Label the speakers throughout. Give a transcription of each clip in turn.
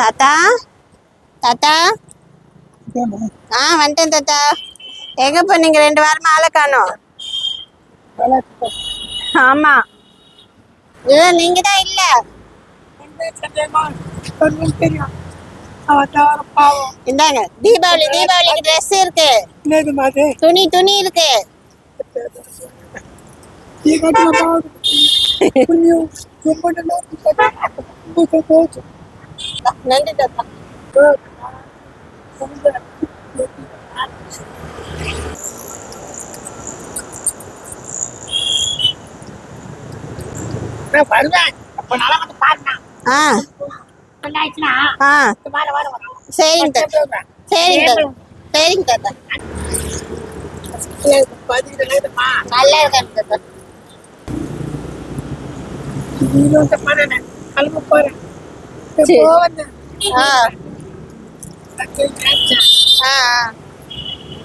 Speaker 1: தாத்தா? தாத்தா? ஆ வந்துட்டேன் தாத்தா. எங்க போனீங்க ரெண்டு வாரமா ஆளை காணோம். ஆமா. இல்ல நீங்க தான் இல்ல. இந்தாங்க தீபாவளி தீபாவளிக்கு ட்ரெஸ் இருக்கு. துணி துணி இருக்கு.
Speaker 2: ரொம்ப நல்லா
Speaker 1: நன்றி தாத்தா
Speaker 2: வருவேன் அப்ப நல்லா வந்து பாருங்க
Speaker 1: ஆ
Speaker 2: என்ன
Speaker 1: ஆ
Speaker 2: வரும்
Speaker 1: சரிங்க. தாத்தா சரிங்க தாத்தா சரிங்க தாத்தா நல்லா இருக்கேன் தாத்தா
Speaker 2: நீ வந்து கிளம்ப போறேன்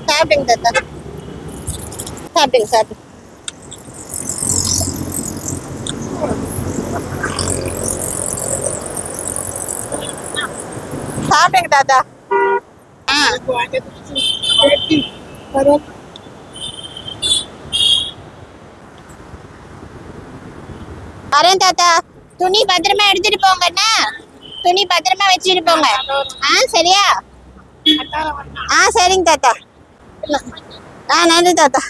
Speaker 1: சாப்பிடுங்க தாத்தா. சாப்பிடுங்க சாப்பிடுங்க. சாப்பிடுங்க தாத்தா. வரேன் தாத்தா. துணி பத்திரமா எடுத்துட்டு போங்கண்ணா துணி பத்திரமா வச்சுட்டு போங்க ஆ சரியா? ஆ சரிங்க தாத்தா. ஆ நன்றி தாத்தா.